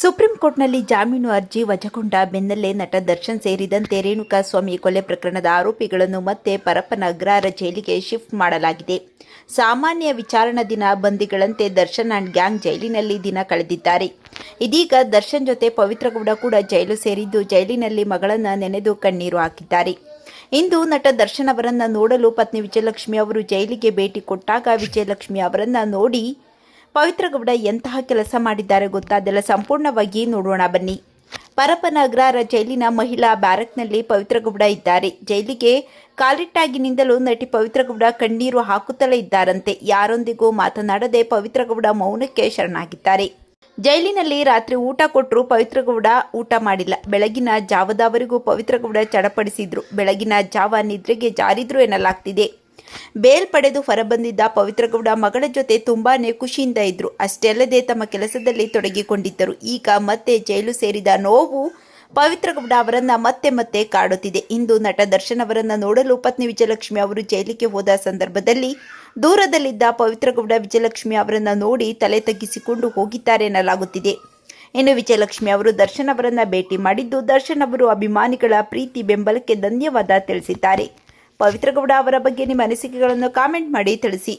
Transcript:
Supreme ಕೋರ್ಟ್ನಲ್ಲಿ ಜಾಮೀನು ಅರ್ಜಿ ವಜಗೊಂಡ ಬೆನ್ನಲ್ಲೇ ನಟ ದರ್ಶನ್ ಸೇರಿದಂತೆ ರೇಣುಕಾಸ್ವಾಮಿ ಕೊಲೆ ಪ್ರಕರಣದ ಆರೋಪಿಗಳನ್ನು ಮತ್ತೆ ಪರಪ್ಪನ ಅಗ್ರಹಾರ ಜೈಲಿಗೆ ಶಿಫ್ಟ್ ಮಾಡಲಾಗಿದೆ. ಸಾಮಾನ್ಯ ವಿಚಾರಣಾ ದಿನ ಬಂದಿಗಳಂತೆ ದರ್ಶನ್ ಅಂಡ್ ಗ್ಯಾಂಗ್ ಜೈಲಿನಲ್ಲಿ ದಿನ ಕಳೆದಿದ್ದಾರೆ. ಇದೀಗ ದರ್ಶನ್ ಜೊತೆ ಪವಿತ್ರಗೌಡ ಕೂಡ ಜೈಲು ಸೇರಿದ್ದು ಜೈಲಿನಲ್ಲಿ ಮಗಳನ್ನು ನೆನೆದು ಕಣ್ಣೀರು ಹಾಕಿದ್ದಾರೆ. ಇಂದು ನಟ ದರ್ಶನ್ ಅವರನ್ನು ನೋಡಲು ಪತ್ನಿ ವಿಜಯಲಕ್ಷ್ಮಿ ಅವರು ಜೈಲಿಗೆ ಭೇಟಿ ಕೊಟ್ಟಾಗ ವಿಜಯಲಕ್ಷ್ಮಿ ಅವರನ್ನು ನೋಡಿ ಪವಿತ್ರ ಗೌಡ ಎಂತಹ ಕೆಲಸ ಮಾಡಿದ್ದಾರೆ ಗೊತ್ತಾ ಅದೆಲ್ಲ ಸಂಪೂರ್ಣವಾಗಿ ನೋಡೋಣ ಬನ್ನಿ. ಪರಪನಗರ ಜೈಲಿನ ಮಹಿಳಾ ಬ್ಯಾರಕ್ನಲ್ಲಿ ಪವಿತ್ರ ಗೌಡ ಇದ್ದಾರೆ. ಜೈಲಿಗೆ ಕಾಲಿಟ್ಟಾಗಿನಿಂದಲೂ ನಟಿ ಪವಿತ್ರ ಗೌಡ ಕಣ್ಣೀರು ಹಾಕುತ್ತಲೇ ಇದ್ದಾರಂತೆ. ಯಾರೊಂದಿಗೂ ಮಾತನಾಡದೆ ಪವಿತ್ರ ಗೌಡ ಮೌನಕ್ಕೆ ಶರಣಾಗಿದ್ದಾರೆ. ಜೈಲಿನಲ್ಲಿ ರಾತ್ರಿ ಊಟ ಕೊಟ್ಟರು ಪವಿತ್ರ ಗೌಡ ಊಟ ಮಾಡಿಲ್ಲ. ಬೆಳಗಿನ ಜಾವದವರೆಗೂ ಪವಿತ್ರ ಗೌಡ ಚಡಪಡಿಸಿದ್ರು. ಬೆಳಗಿನ ಜಾವ ನಿದ್ರೆಗೆ ಜಾರಿದ್ರು ಎನ್ನಲಾಗ್ತಿದೆ. ಬೇಲ್ ಪಡೆದು ಹೊರಬಂದಿದ್ದ ಪವಿತ್ರಗೌಡ ಮಗಳ ಜೊತೆ ತುಂಬಾನೇ ಖುಷಿಯಿಂದ ಇದ್ರು. ಅಷ್ಟೇ ಅಲ್ಲದೆ ತಮ್ಮ ಕೆಲಸದಲ್ಲಿ ತೊಡಗಿಕೊಂಡಿದ್ದರು. ಈಗ ಮತ್ತೆ ಜೈಲು ಸೇರಿದ ನೋವು ಪವಿತ್ರಗೌಡ ಅವರನ್ನ ಮತ್ತೆ ಮತ್ತೆ ಕಾಡುತ್ತಿದೆ. ಇಂದು ನಟ ದರ್ಶನ್ ಅವರನ್ನ ನೋಡಲು ಪತ್ನಿ ವಿಜಯಲಕ್ಷ್ಮಿ ಅವರು ಜೈಲಿಗೆ ಹೋದ ಸಂದರ್ಭದಲ್ಲಿ ದೂರದಲ್ಲಿದ್ದ ಪವಿತ್ರಗೌಡ ವಿಜಯಲಕ್ಷ್ಮಿ ಅವರನ್ನ ನೋಡಿ ತಲೆ ತಗ್ಗಿಸಿಕೊಂಡು ಹೋಗಿದ್ದಾರೆ ಎನ್ನಲಾಗುತ್ತಿದೆ. ಇನ್ನು ವಿಜಯಲಕ್ಷ್ಮಿ ಅವರು ದರ್ಶನ್ ಅವರನ್ನ ಭೇಟಿ ಮಾಡಿದ್ದು ದರ್ಶನ್ ಅವರು ಅಭಿಮಾನಿಗಳ ಪ್ರೀತಿ ಬೆಂಬಲಕ್ಕೆ ಧನ್ಯವಾದ ತಿಳಿಸಿದ್ದಾರೆ. ಪವಿತ್ರ ಗೌಡ ಅವರ ಬಗ್ಗೆ ನಿಮ್ಮ ಅನಿಸಿಕೆಗಳನ್ನು ಕಾಮೆಂಟ್ ಮಾಡಿ ತಿಳಿಸಿ.